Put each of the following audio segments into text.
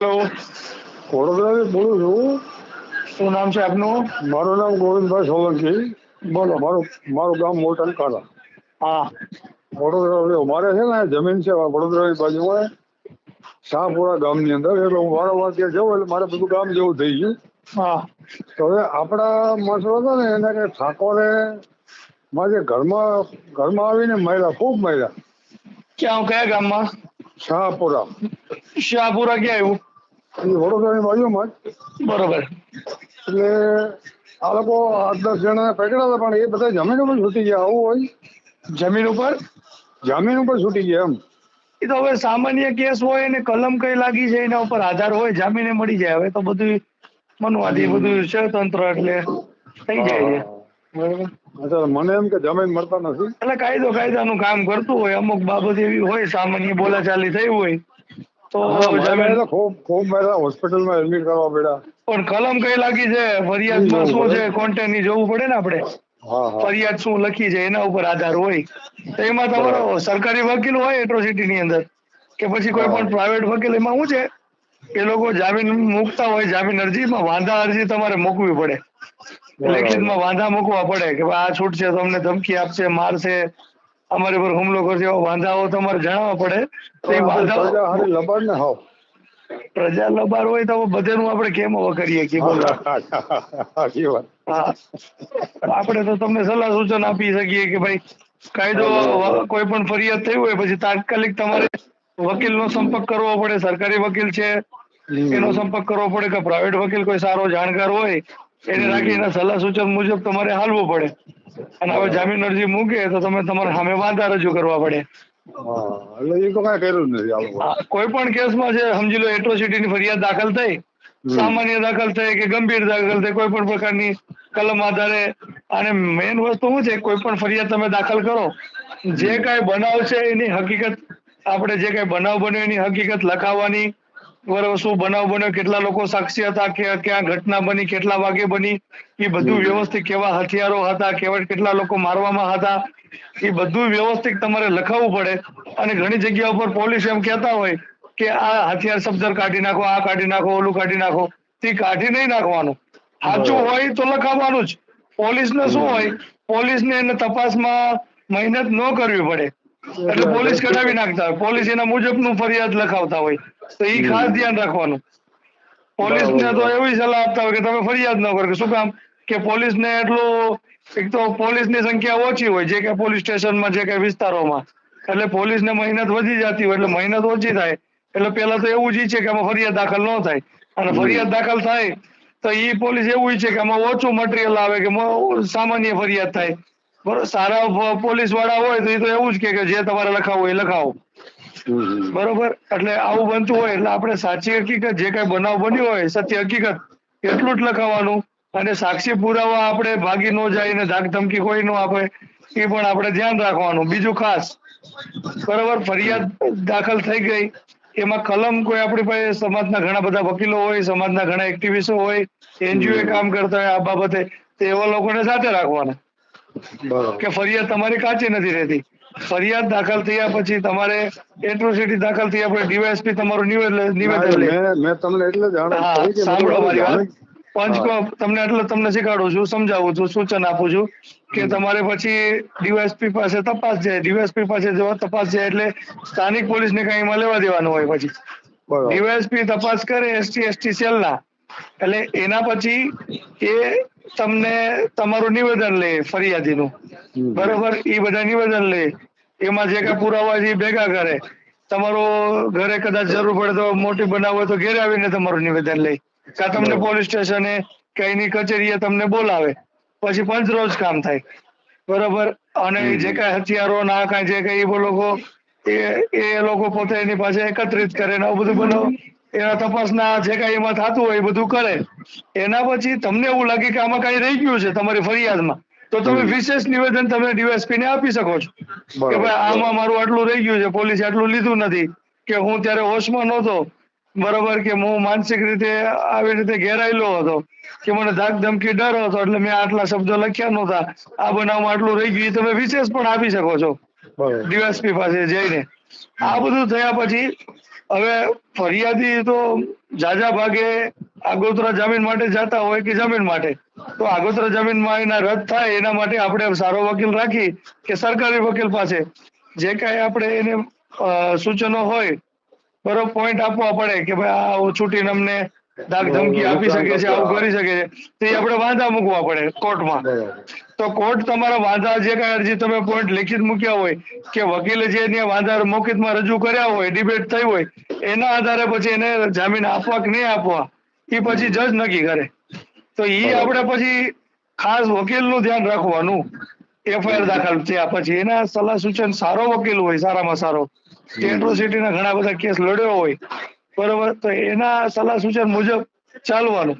Hello વડોદરાથી બોલું છું. શું નામ છે આપનું? મારું નામ ગોવિંદભાઈ સોલંકી. બોલો મારું મારું ગામ મોટનકારા હા. વડોદરા મારે છે ને જમીન છે વડોદરાની બાજુમાં શાહપુરા ગામની અંદર એટલે હું વારંવાર ત્યાં જવું એટલે મારે બધું ગામ જેવું થઈ ગયું. હા. તો હવે આપણા માણસો હતા ને એને કે ઠાકોરે મારે ઘરમાં ઘરમાં આવીને મહિલા ખૂબ મહિલા ક્યાં કયા ગામમાં? શાહપુરા. શાહપુરા ક્યાં આવ્યું? એ વડોદરાની બાજુમાં જ. બરોબર. એટલે આ લોકો આઠ દસ જણા પકડ્યા હતા પણ એ બધા જમીન ઉપર છૂટી ગયા. આવું હોય જમીન ઉપર? જામીન ઉપર છૂટી ગયા એમ. એ તો હવે સામાન્ય કેસ હોય અને કલમ કઈ લાગી છે એના ઉપર આધાર હોય જામીને મળી જાય. હવે તો બધું મનવાદી બધું છે તંત્ર એટલે થઈ જાય છે. બરોબર. મને એમ કે જમીન મળતા નથી. એટલે કાયદો કાયદાનું કામ કરતું હોય અમુક બાબત એવી હોય સામાન્ય બોલાચાલી થઈ હોય તો હા, મારે જમીન તો ખૂબ ખૂબ હોસ્પિટલમાં એડમિટ કરવા પડ્યા. પણ કલમ કઈ લાગી છે? ફરિયાદમાં શું છે? કોન્ટેન્ટની જોવું પડે ને આપણે? હા હા. ફરિયાદ શું લખી છે? એના ઉપર આધાર હોય. તો એમાં તમારો સરકારી વકીલ હોય એટ્રોસિટી ની અંદર કે પછી કોઈ પણ પ્રાઇવેટ વકીલ એમાં શું છે? એ લોકો જામીન મૂકતા હોય જામીન અરજીમાં વાંધા અરજી તમારે મૂકવી પડે. લેખિતમાં વાંધા મૂકવા પડે કે આ છૂટ છે તમને ધમકી આપશે મારશે. અમારી પર હુમલો કરશે એવા વાંધાઓ તમારે જણાવવા પડે. એ લબાડ ને હાવ. પ્રજા લબાર હોય તો બધાનું આપણે કેમ હવે કરીએ કે બોલો? આપણે તો તમને સલાહ સૂચન આપી શકીએ કે ભાઈ કાયદો કોઈ પણ ફરિયાદ થઈ હોય પછી તાત્કાલિક તમારે વકીલનો સંપર્ક કરવો પડે સરકારી વકીલ છે એનો સંપર્ક કરવો પડે કે પ્રાઇવેટ વકીલ કોઈ સારો જાણકાર હોય એને રાખી એના સલાહ સૂચન મુજબ તમારે હાલવું પડે. અને હવે જામીન અરજી મૂકે તો તમે તમારે સામે વાંધા રજૂ કરવા પડે. એટલે એ તો કઈ કર્યું નથી કોઈ પણ કેસમાં જે સમજી લો એટ્રોસિટી ની ફરિયાદ દાખલ થઈ સામાન્ય દાખલ થઈ કે ગંભીર દાખલ થઈ કોઈ પણ પ્રકારની કલમ આધારે અને મેઇન વસ્તુ શું છે કોઈ પણ ફરિયાદ તમે દાખલ કરો જે કાંઈ બનાવ છે એની હકીકત આપણે જે કાંઈ બનાવ બન્યો એની હકીકત લખાવવાની બરાબર શું બનાવ બન્યો કેટલા લોકો સાક્ષી હતા કે ક્યાં ઘટના બની કેટલા વાગે બની એ બધું વ્યવસ્થિત કેવા હથિયારો હતા કેવા કેટલા લોકો મારવામાં હતા એ બધું વ્યવસ્થિત તમારે લખાવવું પડે. અને ઘણી જગ્યા ઉપર પોલીસ એમ કહેતા હોય કે આ હથિયાર શબ્દ કાઢી નાખો આ કાઢી નાખો ઓલું કાઢી નાખો તે કાઢી નહીં નાખવાનું. સાચું હોય તો લખાવવાનું જ. પોલીસને શું હોય પોલીસને એને તપાસમાં મહેનત ન કરવી પડે. એટલે પોલીસ કઢાવી નાખતા હોય. પોલીસ એના મુજબનું ફરિયાદ લખાવતા હોય. તો એ ખાસ ધ્યાન રાખવાનું. પોલીસને તો એવી સલાહ આપતા હોય કે તમે ફરિયાદ ન કરો કે શું કામ? કે પોલીસને એટલું એક તો પોલીસની સંખ્યા ઓછી હોય જે કે પોલીસ સ્ટેશનમાં જે કે વિસ્તારોમાં. એટલે પોલીસને મહેનત વધી જતી હોય એટલે મહેનત ઓછી થાય. એટલે પેલા તો એવું જ છે કે આમાં ફરિયાદ દાખલ ન થાય. અને ફરિયાદ દાખલ થાય તો એ પોલીસ એવું છે કે આમાં ઓછું મટીરિયલ આવે કે સામાન્ય ફરિયાદ થાય. બરોબર સારા પોલીસવાળા હોય તો એ તો એવું જ કે જે તમારે લખાવું એ લખાવો. બરોબર? એટલે આવું બનતું હોય એટલે આપણે સાચી હકીકત જે કઈ બનાવ બન્યો હોય સત્ય હકીકત એટલું જ લખાવાનું. અને સાક્ષી પુરાવા આપણે ભાગી ન જાય ને ધાક ધમકી કોઈ ન આપે એ પણ આપણે ધ્યાન રાખવાનું. બીજું ખાસ બરોબર ફરિયાદ દાખલ થઈ ગઈ. એમાં કલમ કોઈ આપણી પાસે સમાજના ઘણા બધા વકીલો હોય સમાજના ઘણા એક્ટિવિસ્ટો હોય એનજીઓ કામ કરતા હોય આ બાબતે તો એવા લોકોને સાથે રાખવાના. કે ફરિયાદ તમારી કાચી નથી રહેતી. ફરિયાદ દાખલ થયા પછી તમારે એટ્રોસિટી દાખલ થયા પછી ડીવાયએસપી તમારું નિવેદન નિવેદન લે. મેં તમને એટલે સાંભળો મારી વાત. જાણ- તમને એટલે તમને શીખવાડું છું સમજાવું છું સૂચન આપું છું કે તમારે પછી ડીવાયએસપી પાસે તપાસ જાય. ડીવાયએસપી પાસે જવા તપાસ જાય એટલે સ્થાનિક પોલીસને કઈ એમાં લેવા દેવાનું હોય પછી. ડીવાયએસપી તપાસ કરે એસટી એસટી સેલના. એટલે એના પછી એ તમને તમારું નિવેદન લે ફરિયાદીનું. બરોબર? એ બધા નિવેદન લે. એમાં જે કઈ પુરાવા છે એ ભેગા કરે. તમારો ઘરે કદાચ જરૂર પડે તો મોટી બનાવ તો ઘેરે આવીને તમારું નિવેદન લે. કાં તમને પોલીસ સ્ટેશને કે એની કચેરીએ તમને બોલાવે પછી પંચ રોજ કામ થાય. બરોબર? અને જે કાંઈ હથિયારો ના કાંઈ જે કાંઈ એ લોકો એ એ લોકો પોતે એની પાસે એકત્રિત કરે ને આવું બધું બનાવ. એના તપાસના જે કાંઈ એમાં થતું હોય એ બધું કરે. એના પછી તમને એવું લાગે કે આમાં કાંઈ રહી ગયું છે તમારી ફરિયાદમાં તો તમે વિશેષ નિવેદન તમે ડીવાયસપી ને આપી શકો છો. કે ભાઈ આમાં મારું આટલું રહી ગયું છે પોલીસે આટલું લીધું નથી કે હું ત્યારે હોશમાં નહોતો બરોબર કે હું માનસિક રીતે આવી રીતે ઘેરાયેલો હતો કે મને ધાક ધમકી ડર હતો એટલે મેં આટલા શબ્દો લખ્યા નહોતા આ બનાવમાં આટલું રહી ગયું તમે વિશેષ પણ આપી શકો છો. ડીવાયસપી પાસે જઈને. આ બધું થયા પછી હવે ફરિયાદી તો જાજા ભાગે આગોતરા જામીન માટે જતા હોય કે જમીન માટે? તો આગોતરા જમીનમાં એના રદ થાય, એના માટે આપણે સારો વકીલ રાખી કે સરકારી વકીલ પાસે? જે કાંઈ આપણે એને સૂચનો હોય, બરોબર પોઈન્ટ આપવા પડે કે ભાઈ આ છૂટીને અમને ધમકી આપી શકે છે આવું કરી શકે છે. તો એ આપણે વાંધા મૂકવા પડે કોર્ટમાં. તો કોર્ટ તમારા વાંધા જે કાંઈ અરજી તમે પોઈન્ટ લેખિત મૂક્યા હોય કે વકીલે જે એને વાંધા મૌખિકમાં રજૂ કર્યા હોય ડિબેટ થઈ હોય એના આધારે પછી એને જામીન આપવા કે નહીં આપવા એ પછી જજ નક્કી કરે. તો એ આપણે પછી ખાસ વકીલનું ધ્યાન રાખવાનું. એફઆઈઆર દાખલ થયા પછી એના સલાહ સૂચન સારો વકીલ હોય સારામાં સારો. એટ્રોસિટીના ઘણા બધા કેસ લડ્યો હોય બરોબર તો એના સલાહ સૂચન મુજબ ચાલવાનું.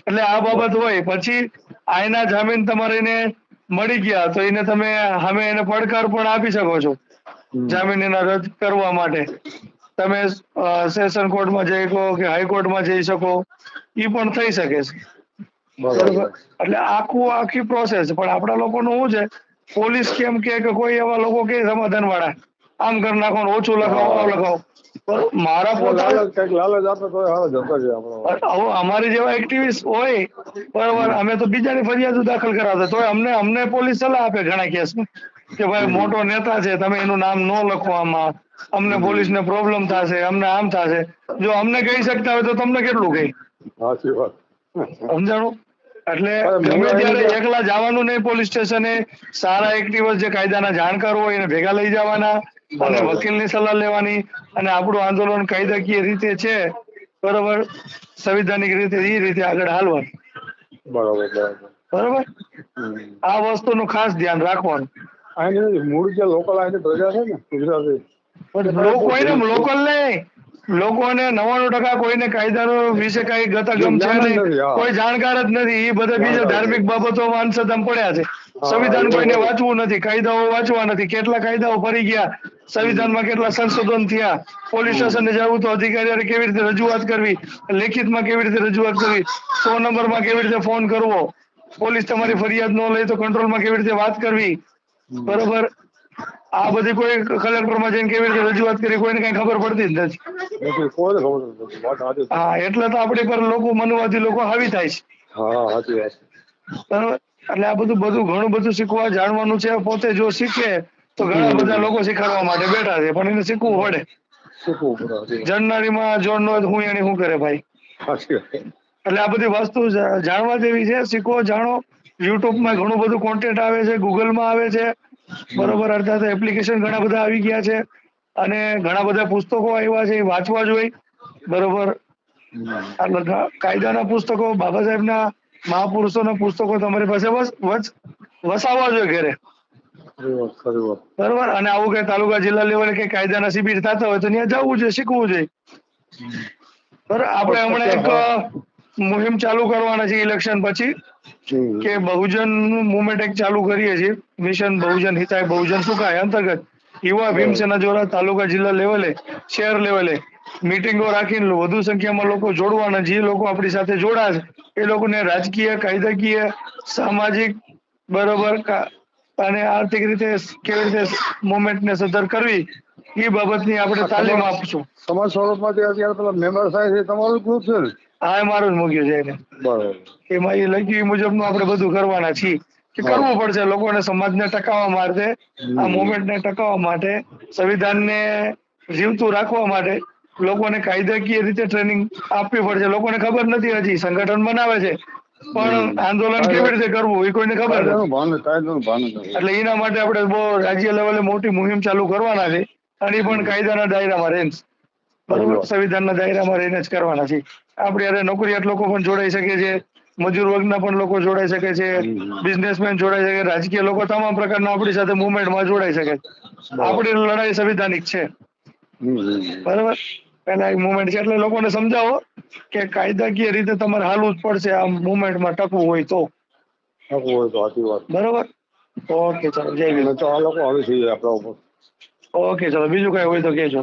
એટલે આ બાબત હોય. પછી આયના જામીન તમારે એને મળી ગયા તો એને તમે સામે એને પડકાર પણ આપી શકો છો. જામીન એના રદ કરવા માટે. તમે સેશન કોર્ટમાં જઈ શકો કે હાઈકોર્ટમાં જઈ શકો. એ પણ થઈ શકે છે. બરોબર. એટલે આખું આખી પ્રોસેસ પણ આપણા લોકોનું શું છે? પોલીસ કેમ કે કોઈ એવા લોકો કે સમાધાન વાળા આમ કરી નાખો ઓછું લખાવો લખાવો? મારા પોતા આપે તો હાલ જતો છે આપણો. હવે અમારી જેવા એક્ટિવિસ્ટ હોય બરોબર અમે તો બીજાની ફરિયાદ દાખલ કરાવતા તોય અમને અમને પોલીસ સલાહ આપે ઘણા કેસ કે ભાઈ મોટો નેતા છે તમે એનું નામ ન લખવામાં અમને પોલીસને પ્રોબ્લેમ થશે અમને આમ થશે. જો અમને કહી શકતા હોય તો તમને કેટલું કહી? સાચી વાત. સમજાણું? એટલે ગમે ત્યારે એકલા જવાનું નહીં પોલીસ સ્ટેશને સારા એક્ટિવિસ્ટ જે કાયદાના જાણકાર હોય એને ભેગા લઈ જવાના અને. વકીલની સલાહ લેવાની અને આપણું આંદોલન કાયદાકીય રીતે છે બરોબર? સંવિધાનિક રીતે એ રીતે આગળ હાલવાનું. બરોબર બરાબર. આ વસ્તુનું ખાસ ધ્યાન રાખવાનું. અહીંની મૂળ જે લોકલ અહીંની પ્રજા છે ને ગુજરાતી. લોકો એને લોકલ નહીં. લોકોને નવાણું ટકા કોઈને કાયદાનો વિશે કઈ ગતાગમ છે નહીં. કોઈ જાણકાર જ નથી. એ બધા બીજા ધાર્મિક બાબતો અંશતમ પડ્યા છે. સંવિધાન કોઈને વાંચવું નથી. કાયદાઓ વાંચવા નથી. કેટલા કાયદાઓ ફરી ગયા? સંવિધાનમાં કેટલા સંશોધન થયા? પોલીસ સ્ટેશને જવું તો અધિકારીઓને કેવી રીતે રજૂઆત કરવી? લેખિતમાં કેવી રીતે રજૂઆત કરવી? સો નંબરમાં કેવી રીતે ફોન કરવો? પોલીસ તમારી ફરિયાદ ન લે તો કંટ્રોલમાં કેવી રીતે વાત કરવી? બરોબર? આ બધી કોઈ કલેક્ટરમાં જઈને કેવી રીતે રજૂઆત કરી કોઈને કઈ ખબર પડતી જ નથી. હા એટલે તો આપણી પર લોકો મનુવાદી લોકો હાવી થાય છે. એટલે આ બધું બધું ઘણું બધું શીખવા જાણવાનું છે. પોતે જો શીખે તો ઘણા બધા લોકો શીખવાડવા માટે બેઠા છે પણ એને શીખવું પડે. જણનારીમાં જોડ નો હું એને શું કરે ભાઈ? એટલે આ બધી વસ્તુ જાણવા જેવી છે. શીખો જાણો. યુટ્યુબમાં ઘણું બધું કોન્ટેન્ટ આવે છે ગૂગલમાં આવે છે. બરોબર અર્થાત એપ્લિકેશન ઘણા બધા આવી ગયા છે અને ઘણા બધા પુસ્તકો આવ્યા છે એ વાંચવા જોઈએ. બરોબર? કાયદાના પુસ્તકો બાબા સાહેબના મહાપુરુષોના પુસ્તકો તમારી પાસે વસ વસાવવા જોઈએ ઘરે. બરોબર? અને આવું કઈ તાલુકા જિલ્લા લેવલે કઈ કાયદાના શિબિર થતા હોય તો ત્યાં જવું જોઈએ શીખવું જોઈએ. બરાબર? આપણે હમણાં એક મુહિમ ચાલુ કરવાના છે ઇલેક્શન પછી કે બહુજન મુવમેન્ટ એક ચાલુ કરીએ છીએ. મિશન બહુજન હિતાય બહુજન સુખાય અંતર્ગત યુવા ભીમસેના દ્વારા તાલુકા જિલ્લા લેવલે શહેર લેવલે મિટિંગો રાખીને વધુ સંખ્યામાં લોકો જોડવાના જે લોકો આપણી સાથે જોડાશે એ લોકોને રાજકીય કાયદાકીય સામાજિક બરોબર અને આર્થિક રીતે કેવી રીતે મુવમેન્ટને સદ્ધર કરવી એ બાબતની આપણે તાલીમ આપશું. સમાજ સ્વરૂપમાં અત્યારે પેલા મેમ્બર થાય છે તમારું ગ્રુપ છે આ એ મારું જ મૂક્યું છે એને. બરોબર. એમાં એ લખ્યું એ મુજબનું આપણે બધું કરવાના છીએ. કે કરવું પડશે લોકોને સમાજને ટકાવવા માટે આ મુવમેન્ટને ટકાવવા માટે સંવિધાનને જીવતું રાખવા માટે લોકોને કાયદાકીય રીતે ટ્રેનિંગ આપવી પડશે. લોકોને ખબર નથી હજી સંગઠન બનાવે છે. પણ આંદોલન કેવી રીતે કરવું એ કોઈને ખબર નથી. એટલે એના માટે આપણે બહુ રાજ્ય લેવલે મોટી મુહિમ ચાલુ કરવાના છે. અને એ પણ કાયદાના દાયરામાં રહીને બરાબર. સંવિધાનના દાયરામાં રહીને જ કરવાના છે. આપણે અરે નોકરિયાત લોકો પણ જોડાઈ શકે છે મજૂર વર્ગના પણ લોકો જોડાઈ શકે છે બિઝનેસમેન જોડાઈ શકે રાજકીય લોકો તમામ પ્રકારના આપણી સાથે મુવમેન્ટમાં જોડાઈ શકે. આપણી લડાઈ સંવિધાનિક છે. બરાબર? પેલા એક મુવમેન્ટ છે. એટલે લોકોને સમજાવો કે કાયદાકીય રીતે તમારે હાલવું જ પડશે આ મુવમેન્ટમાં ટકવું હોય તો. ટકવું હોય તો સાચી વાત. બરાબર? ઓકે ચાલો. જય વિનોદ તો આ લોકો આવી થઈ જાય આપણા ઉપર. ઓકે ચાલો. બીજું કઈ હોય તો કહેજો.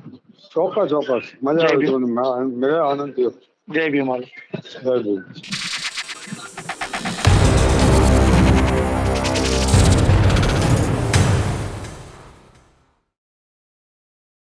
ચોક્કસ ચોક્કસ. મજા આવી મેળા આનંદ થયો. જય ભીમાલ. જય ભીમ